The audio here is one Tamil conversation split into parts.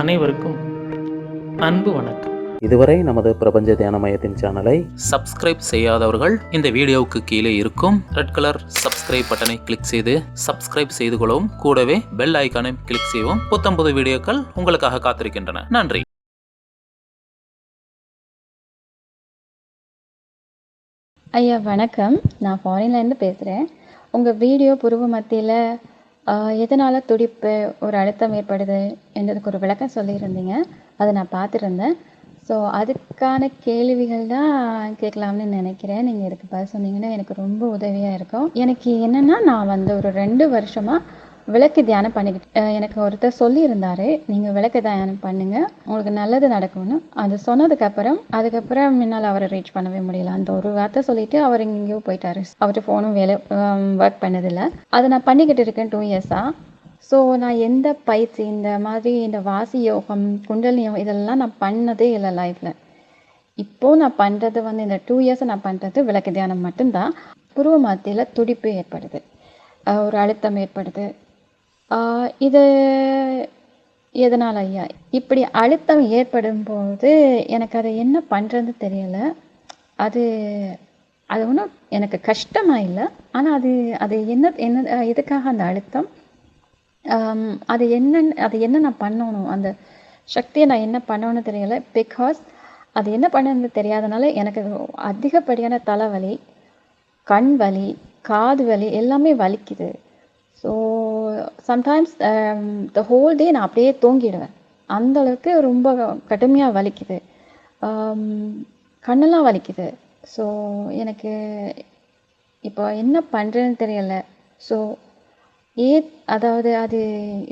அனைவருக்கும் அன்பு வணக்கம். இதுவரை நமது பிரபஞ்ச தியான மையத்தின் சேனலை சப்ஸ்கிரைப் செய்யாதவர்கள் இந்த வீடியோவுக்கு கீழே இருக்கும் ரெட் கலர் சப்ஸ்கிரைப் பட்டனை கிளிக் செய்து சப்ஸ்கிரைப் செய்து கொள்ளவும். கூடவே பெல் ஐக்கானை கிளிக் செய்யவும். புத்தம்புது வீடியோக்கள் உங்களுக்காக காத்திருக்கின்றன. நன்றி. ஐயா வணக்கம். நான் ஃபாரின்லேருந்து பேசுகிறேன் உங்கள் வீடியோ புருவ மத்தியில் எதனால் துடிப்பு ஒரு அழுத்தம் ஏற்படுது என்றதுக்கு ஒரு விளக்கம் சொல்லியிருந்தீங்க. அதை நான் பார்த்துருந்தேன். ஸோ அதுக்கான கேள்விகள் தான் கேட்கலாம்னு நினைக்கிறேன். நீங்கள் இதுக்கு பதில் சொன்னீங்கன்னா எனக்கு ரொம்ப உதவியாக இருக்கும். எனக்கு என்னென்னா நான் வந்து ஒரு ரெண்டு வருஷமாக விளக்கு தியானம் பண்ணிக்கிட்டு எனக்கு ஒருத்தர் சொல்லியிருந்தாரு நீங்கள் விளக்கு தியானம் பண்ணுங்க உங்களுக்கு நல்லது நடக்கும்னு. அது சொன்னதுக்கப்புறம் அதுக்கப்புறம் என்னால் அவரை ரீச் பண்ணவே முடியல. அந்த ஒரு வார்த்தை சொல்லிட்டு அவர் எங்கேயோ போயிட்டாரு. அவர்கிட்ட ஃபோனும் வேலை ஒர்க் பண்ணதில்லை. அதை நான் பண்ணிக்கிட்டு இருக்கேன் டூ இயர்ஸாக ஸோ நான் எந்த பயிற்சி இந்த மாதிரி இந்த வாசி யோகம் குண்டலியம் இதெல்லாம் நான் பண்ணதே இல்லை லைஃப்பில் இப்போது நான் பண்ணுறது வந்து இந்த டூ இயர்ஸை நான் பண்ணுறது விளக்கு தியானம் மட்டும்தான். புருவ மத்தியில் துடிப்பு ஏற்படுது. ஒரு அழுத்தம் ஏற்படுது. இது எதனால் ஐயா? இப்படி அழுத்தம் ஏற்படும் போது எனக்கு அதை என்ன பண்ணுறது தெரியலை. அது அது ஒன்றும் எனக்கு கஷ்டமாக இல்லை. ஆனால் அது அது என்ன என்ன எதுக்காக அந்த அழுத்தம்? அது என்ன அது என்ன நான் பண்ணணும்? அந்த சக்தியை நான் என்ன பண்ணணும்னு தெரியலை. பிகாஸ் அது என்ன பண்ணணும்னு தெரியாதனால எனக்கு அதிகப்படியான தலைவலி கண் வலி காது வலி எல்லாமே வலிக்குது. So sometimes the whole day நான் அப்படியே தூங்கிடுவேன். அந்த அளவுக்கு ரொம்ப கடுமையாக வலிக்குது. Um, கண்ணெல்லாம் வலிக்குது. ஸோ எனக்கு இப்போ என்ன பண்ணுறேன்னு தெரியல. ஸோ ஏ அதாவது அது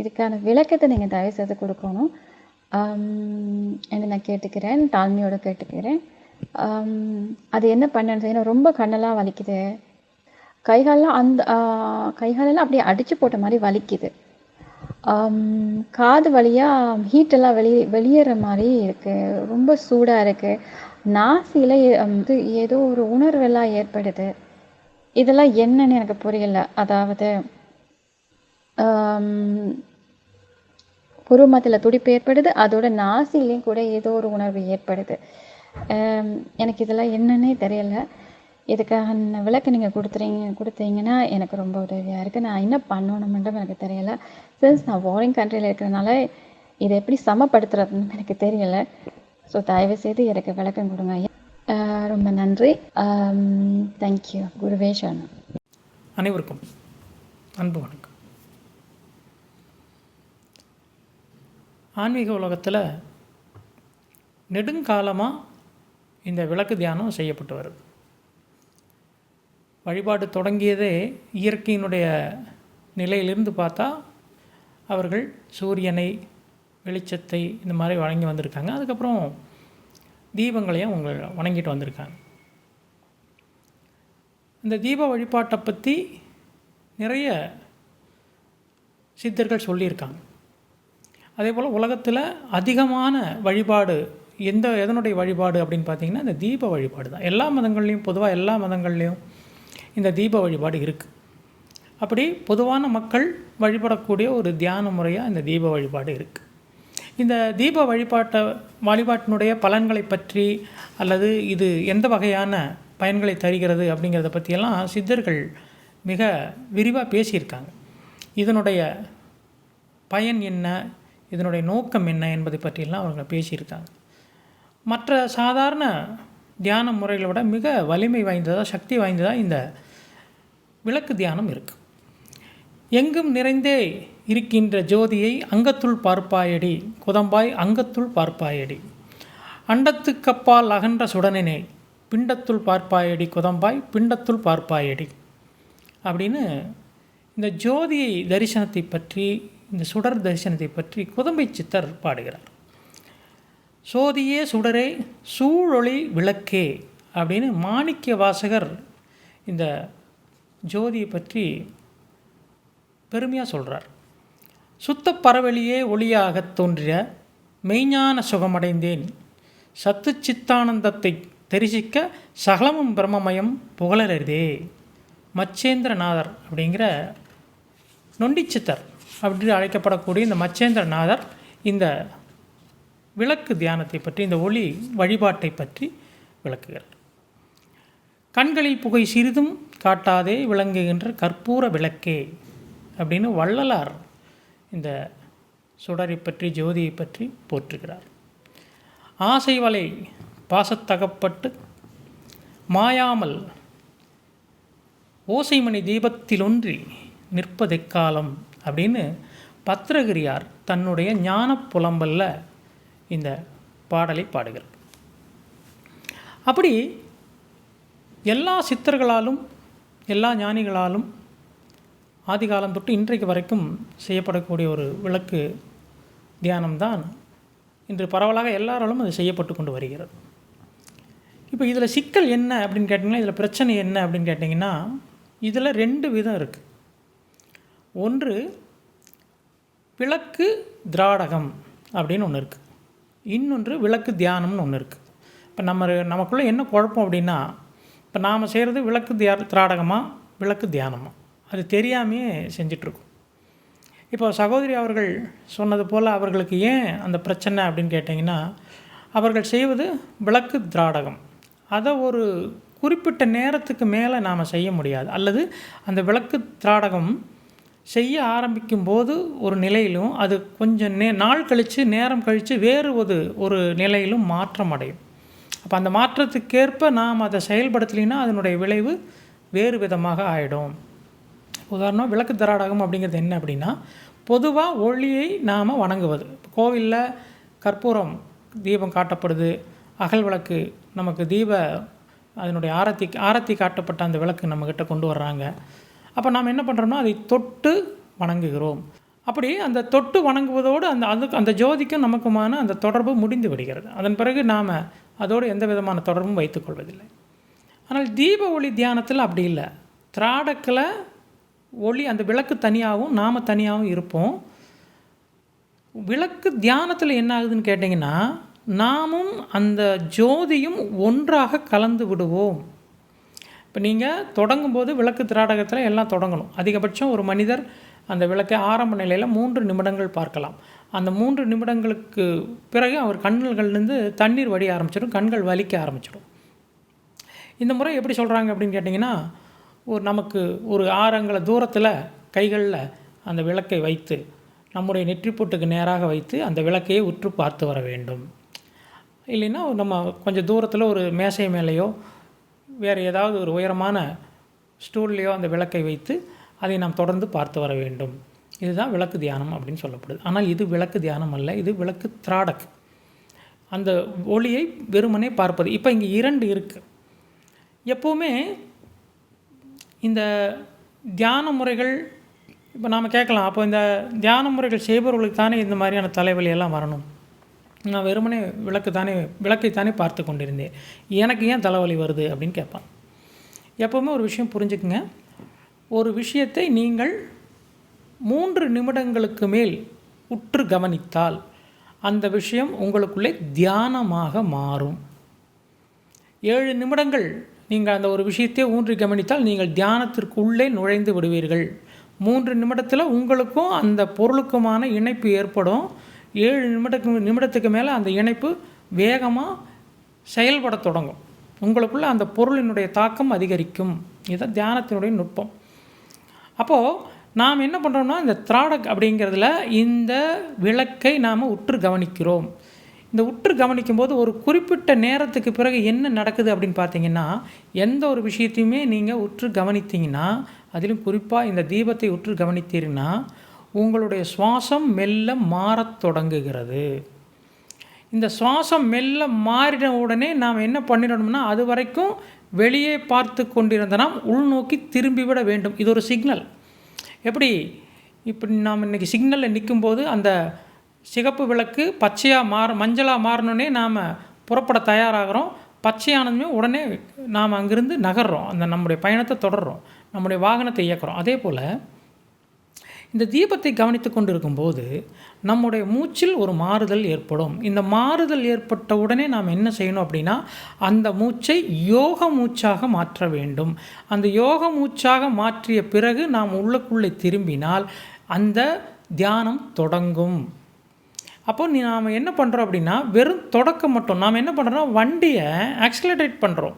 இதுக்கான விளக்கத்தை நீங்கள் தயவு செய்து கொடுக்கணும். Um, என்ன என்று நான் கேட்டுக்கிறேன். தாழ்மையோடு கேட்டுக்கிறேன். Um, அது என்ன பண்ணுன்னு ஏன்னா ரொம்ப கண்ணெல்லாம் வலிக்குது. கைகாலெலாம் அந்த கைகாலெல்லாம் அப்படியே அடிச்சு போட்ட மாதிரி வலிக்குது. காது வழியாக ஹீட்டெல்லாம் வெளியே வெளியேற மாதிரி இருக்குது ரொம்ப சூடாக இருக்குது நாசியில் வந்து ஏதோ ஒரு உணர்வெல்லாம் ஏற்படுது. இதெல்லாம் என்னன்னு எனக்கு புரியல. அதாவது புருவமத்தில் துடிப்பு ஏற்படுது. அதோட நாசிலையும் கூட ஏதோ ஒரு உணர்வு ஏற்படுது. எனக்கு இதெல்லாம் என்னன்னே தெரியல. இதுக்காக நான் விளக்கு நீங்கள் கொடுத்துறீங்க கொடுத்தீங்கன்னா எனக்கு ரொம்ப உதவியாக இருக்குது நான் என்ன பண்ணணுமென்றும் எனக்கு தெரியல. சின்ஸ் நான் வாரிங் கண்ட்ரியில் இருக்கிறதுனால இதை எப்படி சமப்படுத்துறதுன்னு எனக்கு தெரியல. ஸோ தயவு செய்து எனக்கு விளக்கம் கொடுங்க ரொம்ப நன்றி. தேங்க்யூ குருவே சரணம். அனைவருக்கும் அன்பு வணக்கம். ஆன்மீக உலகத்தில் நெடுங்காலமாக இந்த விளக்கு தியானம் செய்யப்பட்டு வருது. வழிபாடு தொடங்கியதே இயற்கையினுடைய நிலையிலிருந்து பார்த்தா அவர்கள் சூரியனை வெளிச்சத்தை இந்த மாதிரி வழங்கி வந்திருக்காங்க. அதுக்கப்புறம் தீபங்களையும் அவங்க வணங்கிட்டு வந்திருக்காங்க. இந்த தீப வழிபாட்டை பற்றி நிறைய சித்தர்கள் சொல்லியிருக்காங்க. அதே போல் உலகத்தில் அதிகமான வழிபாடு எந்த எதனுடைய வழிபாடு அப்படின்னு பார்த்தீங்கன்னா இந்த தீப வழிபாடு தான் எல்லா மதங்கள்லேயும் பொதுவாக எல்லா மதங்கள்லேயும் இந்த தீப வழிபாடு இருக்குது அப்படி பொதுவான மக்கள் வழிபடக்கூடிய ஒரு தியான முறையாக இந்த தீப வழிபாடு இருக்குது இந்த தீப வழிபாட்டை வழிபாட்டினுடைய பலன்களை பற்றி அல்லது இது எந்த வகையான பயன்களை தருகிறது அப்படிங்கிறத பற்றியெல்லாம் சித்தர்கள் மிக விரிவாக பேசியிருக்காங்க. இதனுடைய பயன் என்ன இதனுடைய நோக்கம் என்ன என்பதை பற்றியெல்லாம் அவங்க பேசியிருக்காங்க. மற்ற சாதாரண தியான முறைகளை விட மிக வலிமை வாய்ந்ததாக சக்தி வாய்ந்ததாக இந்த விளக்கு தியானம் இருக்குது எங்கும் நிறைந்தே இருக்கின்ற ஜோதியை அங்கத்துள் பார்ப்பாயடி குதம்பாய் அங்கத்துள் பார்ப்பாயடி. அண்டத்துக்கப்பால் அகன்ற சுடனினை பிண்டத்துள் பார்ப்பாயடி குதம்பாய் பிண்டத்துள் பார்ப்பாயடி. அப்படின்னு இந்த ஜோதியை தரிசனத்தை பற்றி இந்த சுடர் தரிசனத்தை பற்றி குதம்பை சித்தர் பாடுகிறார். சோதியே சுடரே சூழொளி விளக்கே அப்படின்னு மாணிக்க வாசகர் இந்த ஜோதியை பற்றி பெருமையாக சொல்கிறார் சுத்த பரவெளியே ஒளியாகத் தோன்றிய மெய்ஞான சுகமடைந்தேன். சத்து சித்தானந்தத்தை தரிசிக்க சகலமும் பிரம்மமயம் புகழறதே மச்சேந்திரநாதர் அப்படிங்கிற நொண்டிச்சித்தர் அப்படின்னு அழைக்கப்படக்கூடிய இந்த மச்சேந்திரநாதர் இந்த விளக்கு தியானத்தை பற்றி இந்த ஒளி வழிபாட்டை பற்றி விளக்குகிறார் கண்களில் புகை சிறிதும் காட்டாதே விளங்குகின்ற கற்பூர விளக்கே அப்படின்னு வள்ளலார் இந்த சுடரை பற்றி ஜோதியை பற்றி போற்றுகிறார். ஆசை வலை பாசத்தகப்பட்டு மாயாமல் ஓசைமணி தீபத்திலொன்றி நிற்பதெக்காலம் அப்படின்னு பத்திரகிரியார் தன்னுடைய ஞான புலம்பல்ல இந்த பாடலை பாடுகிறார் அப்படி எல்லா சித்தர்களாலும் எல்லா ஞானிகளாலும் ஆதிகாலம் தொட்டு இன்றைக்கு வரைக்கும் செய்யப்படக்கூடிய ஒரு விளக்கு தியானம்தான் இன்று பரவலாக எல்லாராலும் அது செய்யப்பட்டு கொண்டு வருகிறது. இப்போ இதில் சிக்கல் என்ன அப்படின்னு கேட்டிங்கன்னா இதில் பிரச்சனை என்ன அப்படின்னு கேட்டிங்கன்னா இதில் ரெண்டு விதம் இருக்குது ஒன்று விளக்கு திராடகம் அப்படின்னு ஒன்று இருக்குது இன்னொன்று விளக்கு தியானம்னு ஒன்று இருக்குது இப்போ நம்ம நமக்குள்ளே என்ன குழப்பம் அப்படின்னா இப்போ நாம் செய்கிறது விளக்கு தியா திராடகமாக விளக்கு தியானமாக அது தெரியாமையே செஞ்சிட்ருக்கோம். இப்போ சகோதரி அவர்கள் சொன்னது போல் அவர்களுக்கு ஏன் அந்த பிரச்சனை அப்படின்னு கேட்டிங்கன்னா அவர்கள் செய்வது விளக்கு திராடகம். அதை ஒரு குறிப்பிட்ட நேரத்துக்கு மேலே நாம் செய்ய முடியாது. அல்லது அந்த விளக்கு திராடகம் செய்ய ஆரம்பிக்கும் போது ஒரு நிலையிலும் அது கொஞ்சம் நே நாள் கழித்து நேரம் கழித்து வேறு ஒரு ஒரு நிலையிலும் மாற்றம் அடையும் அப்போ அந்த மாற்றத்துக்கேற்ப நாம் அதை செயல்படுத்தலைன்னா அதனுடைய விளைவு வேறு விதமாக ஆகிடும் உதாரணம் விளக்கு தராடகம் அப்படிங்கிறது என்ன அப்படின்னா பொதுவாக ஒளியை நாம் வணங்குவது. கோவிலில் கற்பூரம் தீபம் காட்டப்படுது அகல் விளக்கு நமக்கு தீப அதனுடைய ஆரத்தி ஆரத்தி காட்டப்பட்ட அந்த விளக்கு நம்மக்கிட்ட கொண்டு வர்றாங்க. அப்போ நாம் என்ன பண்ணுறோம்னா அதை தொட்டு வணங்குகிறோம். அப்படி அந்த தொட்டு வணங்குவதோடு அந்த அதுக்கு அந்த ஜோதிக்கும் நமக்குமான அந்த தொடர்பு முடிந்து விடுகிறது. அதன் பிறகு நாம் அதோடு எந்த விதமான தொடர்பும் வைத்துக்கொள்வதில்லை ஆனால் தீப ஒளி தியானத்தில் அப்படி இல்லை. திராடக்கில் ஒளி அந்த விளக்கு தனியாகவும் நாம் தனியாகவும் இருப்போம். விளக்கு தியானத்தில் என்ன ஆகுதுன்னு கேட்டிங்கன்னா நாமும் அந்த ஜோதியும் ஒன்றாக கலந்து விடுவோம். இப்போ நீங்கள் தொடங்கும்போது விளக்கு திராடகத்தில் எல்லாம் தொடங்கணும். அதிகபட்சம் ஒரு மனிதர் அந்த விளக்கை ஆரம்ப நிலையில் மூன்று நிமிடங்கள் பார்க்கலாம். அந்த மூன்று நிமிடங்களுக்கு பிறகு அவர் கண்கள்லேருந்து தண்ணீர் வடிய ஆரம்பிச்சிடும் கண்கள் வலிக்க ஆரம்பிச்சிடும். இந்த முறை எப்படி சொல்கிறாங்க அப்படின்னு கேட்டிங்கன்னா ஒரு நமக்கு ஒரு ஆறு தூரத்தில் கைகளில் அந்த விளக்கை வைத்து நம்முடைய நெற்றிப்பொட்டுக்கு நேராக வைத்து அந்த விளக்கையை உற்று பார்த்து வர வேண்டும். இல்லைன்னா நம்ம கொஞ்சம் தூரத்தில் ஒரு மேசை மேலேயோ வேறு ஏதாவது ஒரு உயரமான ஸ்டூல்லையோ அந்த விளக்கை வைத்து அதை நாம் தொடர்ந்து பார்த்து வர வேண்டும். இதுதான் விளக்கு தியானம் அப்படின்னு சொல்லப்படுது. ஆனால் இது விளக்கு தியானம் அல்ல இது விளக்கு திராடக். அந்த ஒளியை வெறுமனே பார்ப்பது. இப்போ இங்கே இரண்டு இருக்குது எப்போவுமே இந்த தியான முறைகள் இப்போ நாம் கேட்கலாம். அப்போ இந்த தியான முறைகள் செய்பவர்களுக்கு தானே இந்த மாதிரியான தலைவலி எல்லாம் வரணும்? நான் வெறுமனே விளக்கு தானே விளக்கை தானே பார்த்து கொண்டிருந்தேன். எனக்கு ஏன் தலைவலி வருது அப்படின்னு கேட்பான். எப்போவுமே ஒரு விஷயம் புரிஞ்சுக்குங்க. ஒரு விஷயத்தை நீங்கள் மூன்று நிமிடங்களுக்கு மேல் உற்று கவனித்தால் அந்த விஷயம் உங்களுக்குள்ளே தியானமாக மாறும். ஏழு நிமிடங்கள் நீங்கள் அந்த ஒரு விஷயத்தை ஊன்றி கவனித்தால் நீங்கள் தியானத்திற்குள்ளே நுழைந்து விடுவீர்கள். மூன்று நிமிடத்தில் உங்களுக்கும் அந்த பொருளுக்குமான இணைப்பு ஏற்படும். ஏழு நிமிடத்துக்கு நிமிடத்துக்கு மேலே அந்த இணைப்பு வேகமாக செயல்பட தொடங்கும். உங்களுக்குள்ள அந்த பொருளினுடைய தாக்கம் அதிகரிக்கும். இதுதான் தியானத்தினுடைய நுட்பம். அப்போது நாம் என்ன பண்ணுறோம்னா இந்த திராடக் அப்படிங்கிறதுல இந்த விளக்கை நாம் உற்று கவனிக்கிறோம். இந்த உற்று கவனிக்கும்போது ஒரு குறிப்பிட்ட நேரத்துக்கு பிறகு என்ன நடக்குது அப்படின்னு பார்த்தீங்கன்னா எந்த ஒரு விஷயத்தையுமே நீங்கள் உற்று கவனித்தீங்கன்னா அதிலும் குறிப்பாக இந்த தீபத்தை உற்று கவனித்தீங்கன்னா உங்களுடைய சுவாசம் மெல்ல மாறத் தொடங்குகிறது. இந்த சுவாசம் மெல்ல மாறின உடனே நாம் என்ன பண்ணிடணும்னா அது வரைக்கும் வெளியே பார்த்து கொண்டிருந்த நாம் உள்நோக்கி திரும்பிவிட வேண்டும். இது ஒரு சிக்னல். எப்படி? இப்படி நாம் இன்றைக்கி சிக்னலில் நிற்கும்போது அந்த சிகப்பு விளக்கு பச்சையாக மாற மஞ்சளாக மாறணுன்னே நாம் புறப்பட தயாராகிறோம். பச்சையானதுமே உடனே நாம் அங்கிருந்து நகர்றோம். அந்த நம்முடைய பயணத்தை தொடர்றோம். நம்முடைய வாகனத்தை இயக்குறோம். அதே போல் இந்த தீபத்தை கவனித்து கொண்டிருக்கும்போது நம்முடைய மூச்சில் ஒரு மாறுதல் ஏற்படும். இந்த மாறுதல் ஏற்பட்ட உடனே நாம் என்ன செய்யணும் அப்படின்னா அந்த மூச்சை யோக மூச்சாக மாற்ற வேண்டும். அந்த யோக மூச்சாக மாற்றிய பிறகு நாம் உள்ளுக்குள்ளே திரும்பினால் அந்த தியானம் தொடங்கும். அப்போ நீ நாம் என்ன பண்ணுறோம் அப்படின்னா வெறும் தொடக்கம் மட்டும் நாம் என்ன பண்ணுறோம்னா வண்டியை ஆக்சிலரேட் பண்ணுறோம்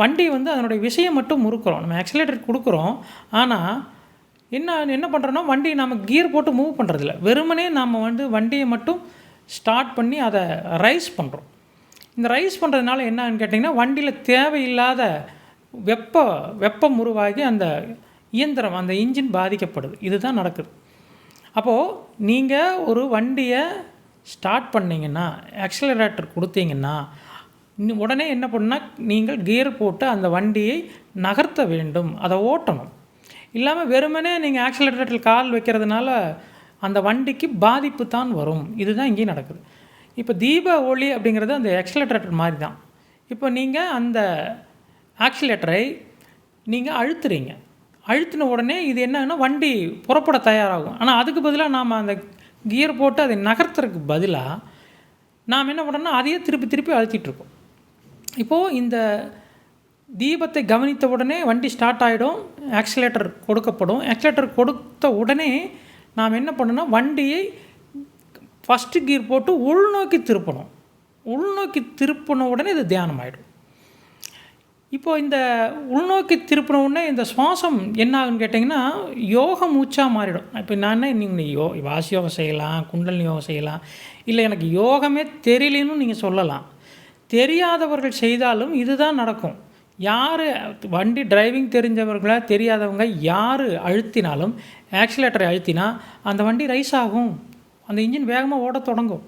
வண்டி வந்து அதனுடைய விஷயம் மட்டும் முறுக்கிறோம். நம்ம ஆக்சிலேட்டர் கொடுக்குறோம். ஆனால் என்ன என்ன பண்ணுறோன்னா வண்டியை நம்ம கியர் போட்டு மூவ் பண்ணுறதில்ல வெறுமனே நம்ம வந்து வண்டியை மட்டும் ஸ்டார்ட் பண்ணி அதை ரைஸ் பண்ணுறோம் இந்த ரைஸ் பண்ணுறதுனால என்னன்னு கேட்டிங்கன்னா வண்டியில் தேவையில்லாத வெப்ப வெப்பம் உருவாகி அந்த இயந்திரம் அந்த இன்ஜின் பாதிக்கப்படுது. இதுதான் நடக்குது. அப்போது நீங்கள் ஒரு வண்டியை ஸ்டார்ட் பண்ணிங்கன்னா ஆக்சிலரேட்டர் கொடுத்தீங்கன்னா இன்னும் உடனே என்ன பண்ணால் நீங்கள் கியர் போட்டு அந்த வண்டியை நகர்த்த வேண்டும். அதை ஓட்டணும். இல்லாமல் வெறுமனே நீங்கள் ஆக்சிலேட்டரில் கால் வைக்கிறதுனால அந்த வண்டிக்கு பாதிப்பு தான் வரும். இதுதான் இங்கேயும் நடக்குது. இப்போ தீப ஒளி அப்படிங்கிறது அந்த ஆக்சிலேட்டர் மாதிரி தான் இப்போ நீங்கள் அந்த ஆக்சிலேட்டரை நீங்கள் அழுத்துறீங்க. அழுத்தின உடனே இது என்னன்னா வண்டி புறப்பட தயாராகும். ஆனால் அதுக்கு பதிலாக நாம் அந்த கியர் போட்டு அதை நகர்த்துறதுக்கு பதிலாக நாம் என்ன பண்ணுறோம்னா அதையே திருப்பி திருப்பி அழுத்திட்டுருக்கோம் இப்போது இந்த தீபத்தை கவனித்த உடனே வண்டி ஸ்டார்ட் ஆகிடும் ஆக்சிலேட்டர் கொடுக்கப்படும். ஆக்சிலேட்டர் கொடுத்த உடனே நாம் என்ன பண்ணணும்னா வண்டியை ஃபஸ்ட்டு கீர் போட்டு உள்நோக்கி திருப்பணும். உள்நோக்கி திருப்பின உடனே இது தியானம் ஆகிடும் இப்போது இந்த உள்நோக்கி திருப்பின உடனே இந்த சுவாசம் என்ன ஆகுன்னு கேட்டிங்கன்னா யோக மூச்சாக மாறிடும். இப்போ நான் நீங்கள் யோ வாசி யோகம் செய்யலாம் குண்டலினி யோகம் செய்யலாம். இல்லை எனக்கு யோகமே தெரியலன்னு நீங்கள் சொல்லலாம். தெரியாதவர்கள் செய்தாலும் இதுதான் நடக்கும். யார் வண்டி டிரைவிங் தெரிஞ்சவர்களா தெரியாதவங்க யார் அழுத்தினாலும் ஆக்சிலேட்டரை அழுத்தினா அந்த வண்டி ரைஸ் ஆகும். அந்த இன்ஜின் வேகமாக ஓடத் தொடங்கும்.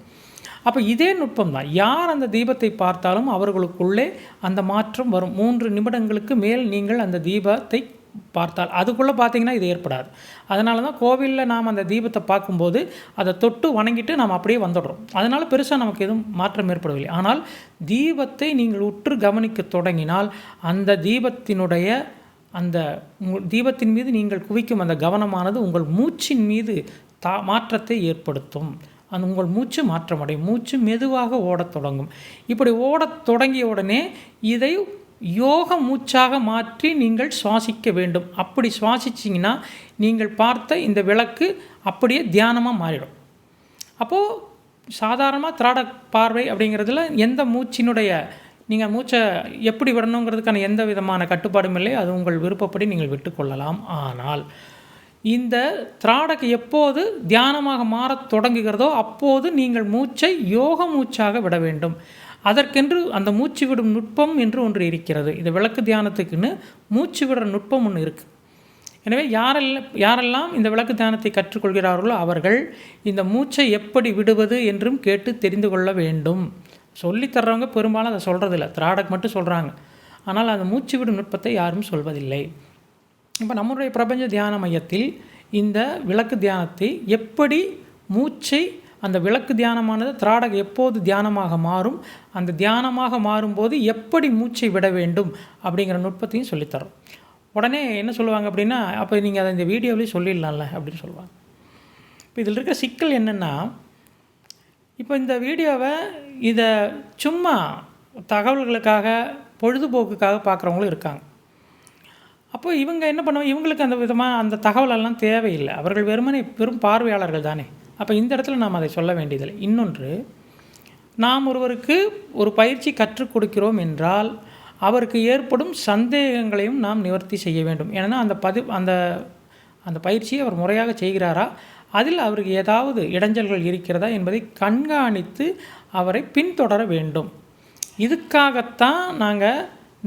அப்போ இதே நுட்பம் தான் யார் அந்த தீபத்தை பார்த்தாலும் அவர்களுக்குள்ளே அந்த மாற்றம் வரும். மூன்று நிமிடங்களுக்கு மேல் நீங்கள் அந்த தீபத்தை பார்த்தால் அதுக்குள்ளே பார்த்தீங்கன்னா இது ஏற்படாது. அதனால தான் கோவிலில் நாம் அந்த தீபத்தை பார்க்கும்போது அதை தொட்டு வணங்கிட்டு நாம் அப்படியே வந்துடுறோம். அதனால் பெருசாக நமக்கு எதுவும் மாற்றம் ஏற்படவில்லை. ஆனால் தீபத்தை நீங்கள் உற்று கவனிக்க தொடங்கினால் அந்த தீபத்தினுடைய அந்த உங்கள் தீபத்தின் மீது நீங்கள் குவிக்கும் அந்த கவனமானது உங்கள் மூச்சின் மீது தா மாற்றத்தை ஏற்படுத்தும். அந்த உங்கள் மூச்சு மாற்றமடையும். மூச்சு மெதுவாக ஓடத் தொடங்கும். இப்படி ஓடத் தொடங்கிய உடனே இதை யோக மூச்சாக மாற்றி நீங்கள் சுவாசிக்க வேண்டும். அப்படி சுவாசிச்சிங்கன்னா நீங்கள் பார்த்த இந்த விளக்கு அப்படியே தியானமாக மாறிடும். அப்போது சாதாரணமாக திராட பார்வை அப்படிங்கிறதுல எந்த மூச்சினுடைய நீங்கள் மூச்சை எப்படி விடணுங்கிறதுக்கான எந்த விதமான கட்டுப்பாடும் இல்லை. அது உங்கள் விருப்பப்படி நீங்கள் விட்டுக்கொள்ளலாம் ஆனால் இந்த திராடக்கு எப்போது தியானமாக மாறத் தொடங்குகிறதோ அப்போது நீங்கள் மூச்சை யோக மூச்சாக விட வேண்டும். அதற்கென்று அந்த மூச்சு விடும் நுட்பம் என்று ஒன்று இருக்கிறது. இது விளக்கு தியானத்துக்குன்னு மூச்சு விடுற நுட்பம் ஒன்று இருக்குது எனவே யாரெல்லாம் யாரெல்லாம் இந்த விளக்கு தியானத்தை கற்றுக்கொள்கிறார்களோ அவர்கள் இந்த மூச்சை எப்படி விடுவது என்றும் கேட்டு தெரிந்து கொள்ள வேண்டும். சொல்லித் தர்றவங்க பெரும்பாலும் அதை சொல்கிறதில்ல திராடக் மட்டும் சொல்கிறாங்க ஆனால் அந்த மூச்சு விடும் நுட்பத்தை யாரும் சொல்வதில்லை. இப்போ நம்முடைய பிரபஞ்ச தியான மையத்தில் இந்த விளக்கு தியானத்தை எப்படி மூச்சை அந்த விளக்கு தியானமானது திராடக எப்போது தியானமாக மாறும்? அந்த தியானமாக மாறும்போது எப்படி மூச்சை விட வேண்டும்? அப்படிங்கிற நுட்பத்தையும் சொல்லித்தரோம். உடனே என்ன சொல்லுவாங்க அப்படின்னா அப்போ நீங்கள் அதை இந்த வீடியோவிலே சொல்லிடலாம்ல அப்படின்னு சொல்லுவாங்க. இப்போ இதில் இருக்க சிக்கல் என்னென்னா இப்போ இந்த வீடியோவை இதை சும்மா தகவல்களுக்காக பொழுதுபோக்குக்காக பார்க்குறவங்களும் இருக்காங்க. அப்போ இவங்க என்ன பண்ணுவாங்க? இவங்களுக்கு அந்த விதமாக அந்த தகவலெல்லாம் தேவையில்லை. அவர்கள் வெறுமனே பெரும் பார்வையாளர்கள் தானே. அப்போ இந்த இடத்துல நாம் அதை சொல்ல வேண்டியதில்லை. இன்னொன்று நாம் ஒருவருக்கு ஒரு பயிற்சி கற்றுக் கொடுக்கிறோம் என்றால் அவருக்கு ஏற்படும் சந்தேகங்களையும் நாம் நிவர்த்தி செய்ய வேண்டும். ஏன்னா அந்த பதி அந்த அந்த பயிற்சியை அவர் முறையாக செய்கிறாரா? அதில் அவருக்கு ஏதாவது இடைஞ்சல்கள் இருக்கிறதா என்பதை கண்காணித்து அவரை பின்தொடர வேண்டும். இதுக்காகத்தான் நாங்கள்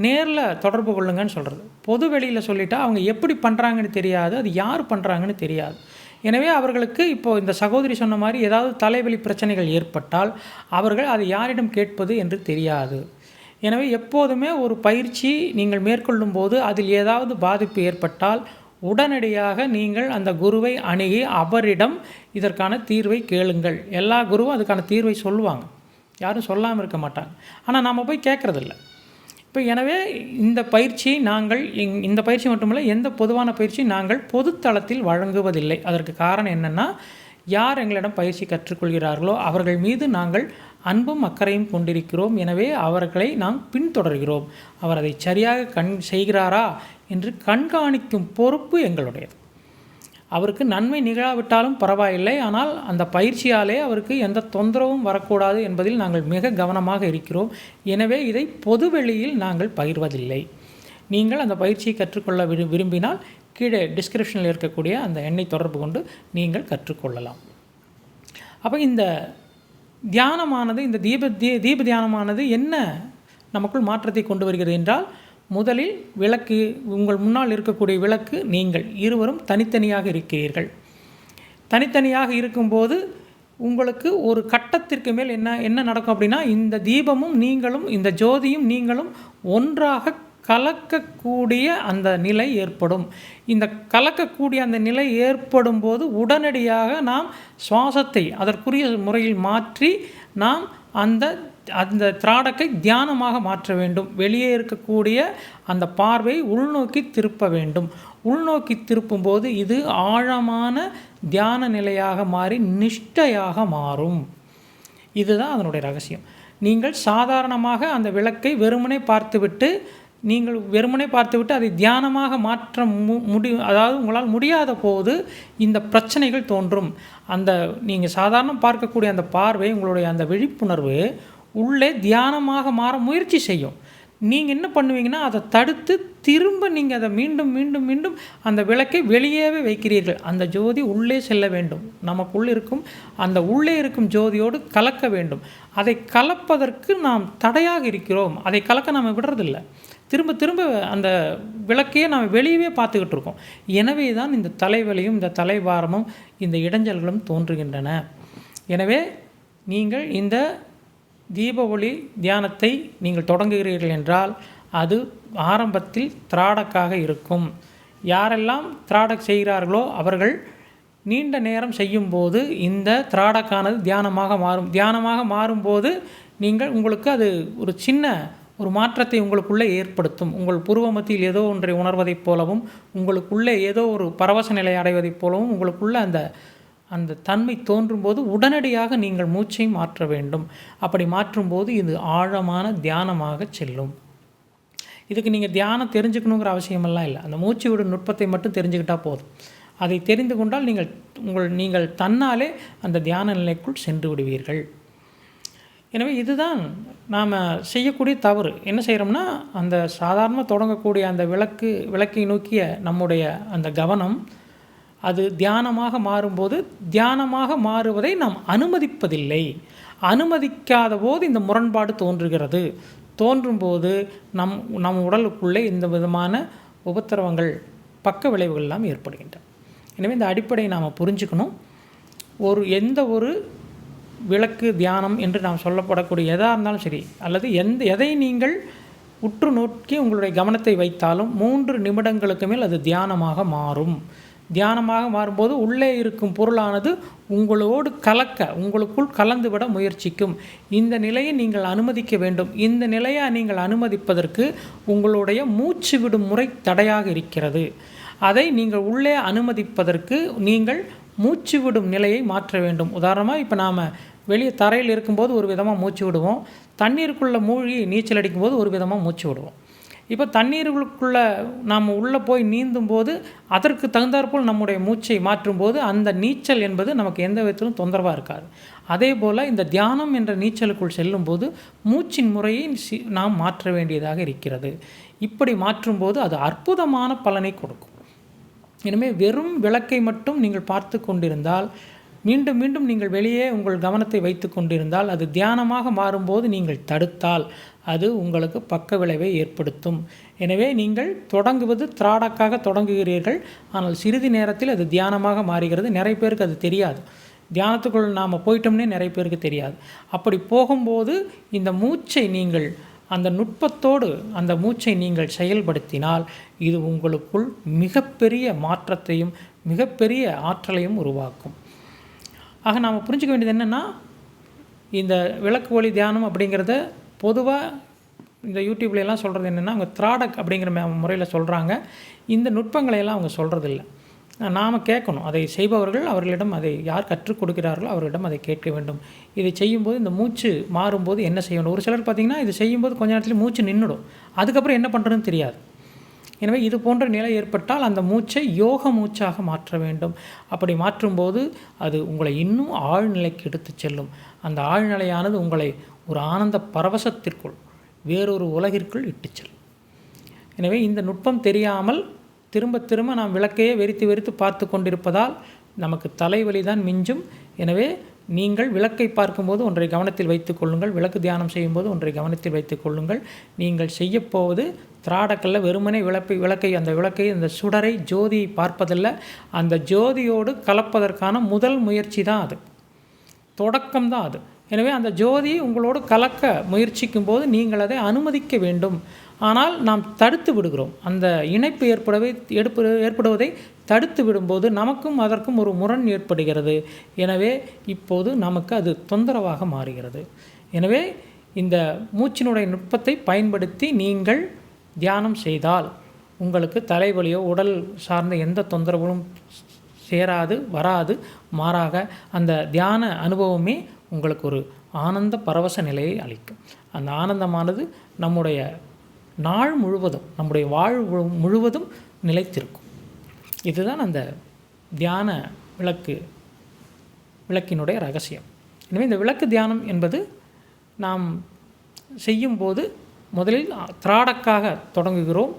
நேரில் தொடர்பு கொள்ளுங்கன்னு சொல்கிறது பொது வெளியில் சொல்லிட்டா அவங்க எப்படி பண்ணுறாங்கன்னு தெரியாது அது யார் பண்ணுறாங்கன்னு தெரியாது. எனவே அவர்களுக்கு இப்போது இந்த சகோதரி சொன்ன மாதிரி ஏதாவது தலைவலி பிரச்சனைகள் ஏற்பட்டால் அவர்கள் அதை யாரிடம் கேட்பது என்று தெரியாது. எனவே எப்போதுமே ஒரு பயிற்சி நீங்கள் மேற்கொள்ளும் போது அதில் ஏதாவது பாதிப்பு ஏற்பட்டால் உடனடியாக நீங்கள் அந்த குருவை அணுகி அவரிடம் இதற்கான தீர்வை கேளுங்கள். எல்லா குருவும் அதுக்கான தீர்வை சொல்லுவாங்க. யாரும் சொல்லாமல் இருக்க மாட்டாங்க. ஆனால் நாம் போய் கேட்குறதில்ல இப்போ எனவே இந்த பயிற்சியை நாங்கள் இங்- இந்த பயிற்சி மட்டுமல்ல எந்த பொதுவான பயிற்சி நாங்கள் பொதுத்தளத்தில் வழங்குவதில்லை. அதற்கு காரணம் என்னென்னா யார் எங்களிடம் பயிற்சி கற்றுக்கொள்கிறார்களோ அவர்கள் மீது நாங்கள் அன்பும் அக்கறையும் கொண்டிருக்கிறோம். எனவே அவர்களை நாம் பின்தொடர்கிறோம். அவர் அதை சரியாக கண் செய்கிறாரா என்று கண்காணிக்கும் பொறுப்பு எங்களுடையது. அவருக்கு நன்மை நிகழாவிட்டாலும் பரவாயில்லை. ஆனால் அந்த பயிற்சியாலே அவருக்கு எந்த தொந்தரவும் வரக்கூடாது என்பதில் நாங்கள் மிக கவனமாக இருக்கிறோம். எனவே இதை பொதுவெளியில் நாங்கள் பகிர்வதில்லை. நீங்கள் அந்த பயிற்சியை கற்றுக்கொள்ள விரு விரும்பினால் கீழே டிஸ்கிரிப்ஷனில் இருக்கக்கூடிய அந்த எண்ணை தொடர்பு கொண்டு நீங்கள் கற்றுக்கொள்ளலாம். அப்போ இந்த தியானமானது இந்த தீப தீ தீப தியானமானது என்ன நமக்குள் மாற்றத்தை கொண்டு வருகிறது என்றால் முதலில் விளக்கு உங்கள் முன்னால் இருக்கக்கூடிய விளக்கு நீங்கள் இருவரும் தனித்தனியாக இருக்கிறீர்கள். தனித்தனியாக இருக்கும்போது உங்களுக்கு ஒரு கட்டத்திற்கு மேல் என்ன என்ன நடக்கும் அப்படின்னா இந்த தீபமும் நீங்களும் இந்த ஜோதியும் நீங்களும் ஒன்றாக கலக்கக்கூடிய அந்த நிலை ஏற்படும். இந்த கலக்கக்கூடிய அந்த நிலை ஏற்படும் போது உடனடியாக நாம் சுவாசத்தை அதற்குரிய முறையில் மாற்றி நாம் அந்த அந்த திராடக்கை தியானமாக மாற்ற வேண்டும். வெளியே இருக்கக்கூடிய அந்த பார்வை உள்நோக்கி திருப்ப வேண்டும். உள்நோக்கி திருப்பும்போது இது ஆழமான தியான நிலையாக மாறி நிஷ்டையாக மாறும். இதுதான் அதனுடைய ரகசியம். நீங்கள் சாதாரணமாக அந்த விளக்கை வெறுமனே பார்த்துவிட்டு நீங்கள் வெறுமனே பார்த்துவிட்டு அதை தியானமாக மாற்ற மு முடி அதாவது உங்களால் முடியாத போது இந்த பிரச்சனைகள் தோன்றும். அந்த நீங்கள் சாதாரணம் பார்க்கக்கூடிய அந்த பார்வை உங்களுடைய அந்த விழிப்புணர்வு உள்ளே தியானமாக மாற முயற்சி செய்யும். நீங்கள் என்ன பண்ணுவீங்கன்னா அதை தடுத்து திரும்ப நீங்கள் அதை மீண்டும் மீண்டும் மீண்டும் அந்த விளக்கை வெளியேவே வைக்கிறீர்கள். அந்த ஜோதி உள்ளே செல்ல வேண்டும். நமக்குள் இருக்கும் அந்த உள்ளே இருக்கும் ஜோதியோடு கலக்க வேண்டும். அதை கலப்பதற்கு நாம் தடையாக இருக்கிறோம். அதை கலக்க நாம் விடுறதில்லை. திரும்ப திரும்ப அந்த விளக்கையே நாம் வெளியவே பார்த்துக்கிட்டு இருக்கோம். எனவே தான் இந்த தலைவலியும் இந்த தலைபாரமும் இந்த இடைஞ்சல்களும் தோன்றுகின்றன. எனவே நீங்கள் இந்த தீப ஒளி தியானத்தை நீங்கள் தொடங்குகிறீர்கள் என்றால் அது ஆரம்பத்தில் திராடக்காக இருக்கும். யாரெல்லாம் திராடக் செய்கிறார்களோ அவர்கள் நீண்ட நேரம் செய்யும்போது இந்த திராடக்கானது தியானமாக மாறும். தியானமாக மாறும்போது நீங்கள் உங்களுக்கு அது ஒரு சின்ன ஒரு மாற்றத்தை உங்களுக்குள்ளே ஏற்படுத்தும். உங்கள் பூர்வ மத்தியில் ஏதோ ஒன்றை உணர்வதைப் போலவும் உங்களுக்குள்ளே ஏதோ ஒரு பரவச நிலை அடைவதைப் போலவும் உங்களுக்குள்ளே அந்த அந்த தன்மை தோன்றும்போது உடனடியாக நீங்கள் மூச்சை மாற்ற வேண்டும். அப்படி மாற்றும்போது இது ஆழமான தியானமாக செல்லும். இதுக்கு நீங்கள் தியானம் தெரிஞ்சுக்கணுங்கிற அவசியமெல்லாம் இல்லை. அந்த மூச்சு விடும் நுட்பத்தை மட்டும் தெரிஞ்சுக்கிட்டால் போதும். அதை தெரிந்து கொண்டால் நீங்கள் உங்கள் நீங்கள் தன்னாலே அந்த தியான நிலைக்குள் சென்று விடுவீர்கள். எனவே இதுதான் நாம் செய்யக்கூடிய தவறு. என்ன செய்கிறோம்னா அந்த சாதாரண தொடங்கக்கூடிய அந்த விளக்கு விளக்கை நோக்கிய நம்முடைய அந்த கவனம் அது தியானமாக மாறும்போது தியானமாக மாறுவதை நாம் அனுமதிப்பதில்லை. அனுமதிக்காத போது இந்த முரண்பாடு தோன்றுகிறது. தோன்றும்போது நம் நம் உடலுக்குள்ளே இந்த விதமான உபத்திரவங்கள் பக்க விளைவுகள் எல்லாம் ஏற்படுகின்றன. எனவே இந்த அடிப்படையை நாம் புரிஞ்சுக்கணும். ஒரு எந்த ஒரு விளக்கு தியானம் என்று நாம் சொல்லப்படக்கூடிய எதாக இருந்தாலும் சரி அல்லது எந்த எதை நீங்கள் உற்று நோக்கி உங்களுடைய கவனத்தை வைத்தாலும் மூன்று நிமிடங்களுக்கு மேல் அது தியானமாக மாறும். தியானமாக மாறும்போது உள்ளே இருக்கும் பொருளானது உங்களோடு கலக்க உங்களுக்குள் கலந்துவிட முயற்சிக்கும். இந்த நிலையை நீங்கள் அனுமதிக்க வேண்டும். இந்த நிலையை நீங்கள் அனுமதிப்பதற்கு உங்களுடைய மூச்சு விடும் முறை தடையாக இருக்கிறது. அதை நீங்கள் உள்ளே அனுமதிப்பதற்கு நீங்கள் மூச்சு விடும் நிலையை மாற்ற வேண்டும். உதாரணமாக இப்போ நாம் வெளியே தரையில் இருக்கும்போது ஒரு விதமாக மூச்சு விடுவோம். தண்ணீருக்குள்ளே மூழ்கி நீச்சல் அடிக்கும்போது ஒரு விதமாக மூச்சு விடுவோம். இப்போ தண்ணீர்களுக்குள்ளே நாம் உள்ளே போய் நீந்தும் போது அதற்கு தகுந்தாற்போல் நம்முடைய மூச்சை மாற்றும்போது அந்த நீச்சல் என்பது நமக்கு எந்த விதத்திலும் தொந்தரவாக இருக்காது. அதே போல் இந்த தியானம் என்ற நீச்சலுக்குள் செல்லும்போது மூச்சின் முறையை சி- நாம் மாற்ற வேண்டியதாக இருக்கிறது. இப்படி மாற்றும்போது அது அற்புதமான பலனை கொடுக்கும். எனவே வெறும் விளக்கை மட்டும் நீங்கள் பார்த்து கொண்டிருந்தால் மீண்டும் மீண்டும் நீங்கள் வெளியே உங்கள் கவனத்தை வைத்து கொண்டிருந்தால் அது தியானமாக மாறும்போது நீங்கள் தடுத்தால் அது உங்களுக்கு பக்க விளைவை ஏற்படுத்தும். எனவே நீங்கள் தொடங்குவது திராடக்காக தொடங்குகிறீர்கள். ஆனால் சிறிது நேரத்தில் அது தியானமாக மாறுகிறது. நிறைய பேருக்கு அது தெரியாது. தியானத்துக்குள் நாம் போயிட்டோம்னே நிறைய பேருக்கு தெரியாது. அப்படி போகும்போது இந்த மூச்சை நீங்கள் அந்த நுட்பத்தோடு அந்த மூச்சை நீங்கள் செயல்படுத்தினால் இது உங்களுக்குள் மிகப்பெரிய மாற்றத்தையும் மிகப்பெரிய ஆற்றலையும் உருவாக்கும். ஆக நாம் புரிஞ்சுக்க வேண்டியது என்னென்னா இந்த விளக்கு ஒளி தியானம் அப்படிங்கிறத பொதுவாக இந்த யூடியூப்ல எல்லாம் சொல்கிறது என்னென்னா அவங்க த்ராடக் அப்படிங்கிற முறையில் சொல்கிறாங்க இந்த நுட்பங்களை எல்லாம் அவங்க சொல்கிறதில்ல நாம் கேட்கணும். அதை செய்பவர்கள் அவர்களிடம் அதை யார் கற்றுக் கொடுக்கிறார்களோ அவர்களிடம் அதை கேட்க வேண்டும். இதை செய்யும்போது இந்த மூச்சு மாறும்போது என்ன செய்யணும்? ஒரு சிலர் பார்த்திங்கன்னா இது செய்யும்போது கொஞ்ச நேரத்தில் மூச்சு நின்றுடும் அதுக்கப்புறம் என்ன பண்ணுறதுன்னு தெரியாது. எனவே இது போன்ற நிலை ஏற்பட்டால் அந்த மூச்சை யோக மூச்சாக மாற்ற வேண்டும். அப்படி மாற்றும்போது அது உங்களை இன்னும் ஆழ்நிலைக்கு எடுத்து செல்லும். அந்த ஆழ்நிலையானது உங்களை ஒரு ஆனந்த பரவசத்திற்குள் வேறொரு உலகிற்குள் இட்டுச் செல்லும் எனவே இந்த நுட்பம் தெரியாமல் திரும்ப திரும்ப நாம் விளக்கையே வெறித்து வெறித்து பார்த்து கொண்டிருப்பதால் நமக்கு தலைவலி தான் மிஞ்சும். எனவே நீங்கள் விளக்கை பார்க்கும்போது ஒன்றை கவனத்தில் வைத்துக் கொள்ளுங்கள். விளக்கு தியானம் செய்யும்போது ஒன்றை கவனத்தில் வைத்துக் கொள்ளுங்கள். நீங்கள் செய்யப்போவது திராடக்கல்ல வெறுமனே விளப்பை விளக்கை அந்த விளக்கை அந்த சுடரை ஜோதியை பார்ப்பதல்ல. அந்த ஜோதியோடு கலப்பதற்கான முதல் முயற்சி தான் அது. தொடக்கம் தான் அது. எனவே அந்த ஜோதி உங்களோடு கலக்க முயற்சிக்கும் போது நீங்கள் அதை அனுமதிக்க வேண்டும். ஆனால் நாம் தடுத்து விடுகிறோம். அந்த இணைப்பு ஏற்படவே எடுப்பு ஏற்படுவதை தடுத்து விடும்போது நமக்கும் அதற்கும் ஒரு முரண் ஏற்படுகிறது. எனவே இப்போது நமக்கு அது தொந்தரவாக மாறுகிறது. எனவே இந்த மூச்சினுடைய நுட்பத்தை பயன்படுத்தி நீங்கள் தியானம் செய்தால் உங்களுக்கு தலைவலியோ உடல் சார்ந்த எந்த தொந்தரவும் சேராது வராது. மாறாக அந்த தியான அனுபவமே உங்களுக்கு ஒரு ஆனந்த பரவச நிலையை அளிக்கும். அந்த ஆனந்தமானது நம்முடைய நாள் முழுவதும் நம்முடைய வாழ்வு முழுவதும் நிலைத்திருக்கும். இதுதான் அந்த தியான விளக்கு விளக்கினுடைய ரகசியம். எனவே இந்த விளக்கு தியானம் என்பது நாம் செய்யும்போது முதலில் திராடக்காக தொடங்குகிறோம்.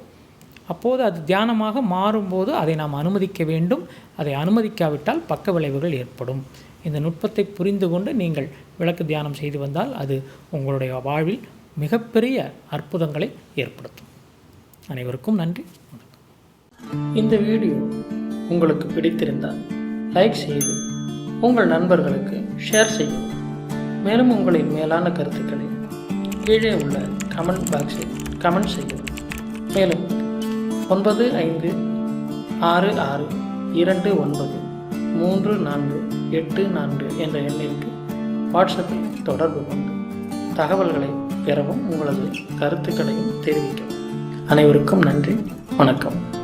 அப்போது அது தியானமாக மாறும்போது அதை நாம் அனுமதிக்க வேண்டும். அதை அனுமதிக்காவிட்டால் பக்க விளைவுகள் ஏற்படும். இந்த நுட்பத்தை புரிந்து கொண்டு நீங்கள் விளக்கு தியானம் செய்து வந்தால் அது உங்களுடைய வாழ்வில் மிகப்பெரிய அற்புதங்களை ஏற்படுத்தும். அனைவருக்கும் நன்றி. இந்த வீடியோ உங்களுக்கு பிடித்திருந்தால் லைக் செய்து உங்கள் நண்பர்களுக்கு ஷேர் செய்யவும். மேலும் உங்களின் மேலான கருத்துக்களை கீழே உள்ள கமெண்ட் பாக்ஸில் கமெண்ட் செய்யவும். மேலும் ஒன்பது ஐந்து ஆறு ஆறு இரண்டு ஒன்பது மூன்று நான்கு எட்டு நான்கு என்ற எண்ணிற்கு வாட்ஸ்அப்பில் தொடர்பு கொண்டு தகவல்களை பெறவும் உங்களது கருத்துக்களையும் தெரிவிக்கவும். அனைவருக்கும் நன்றி வணக்கம்.